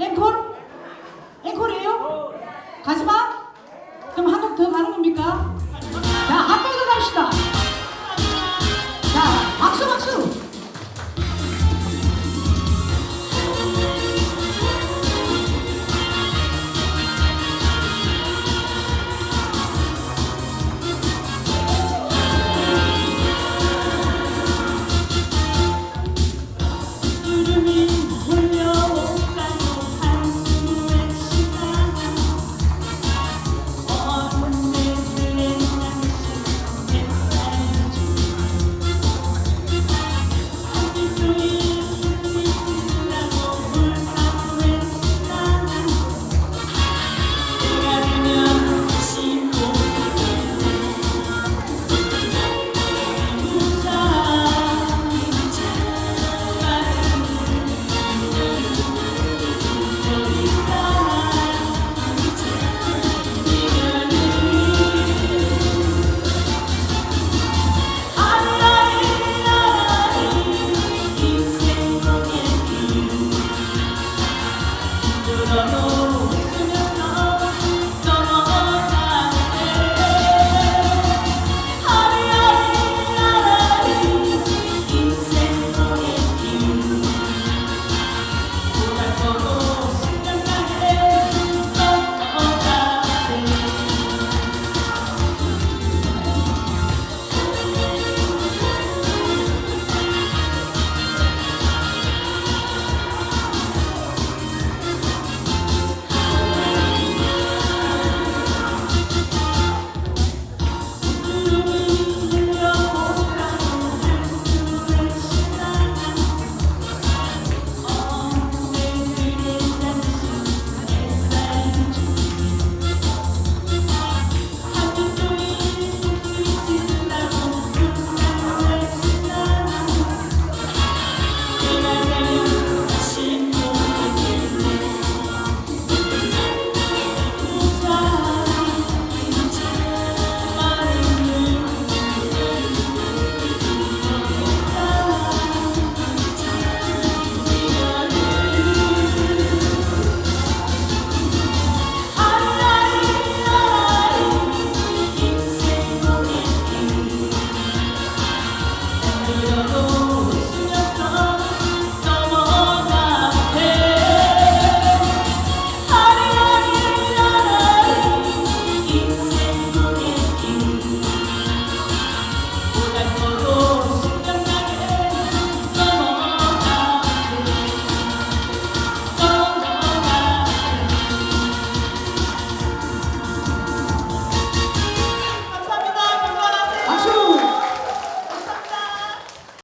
앵콜? 앵콜이에요? 가지마? 그럼 한곡더 가는 겁니까? 자, 한 번 더 갑시다.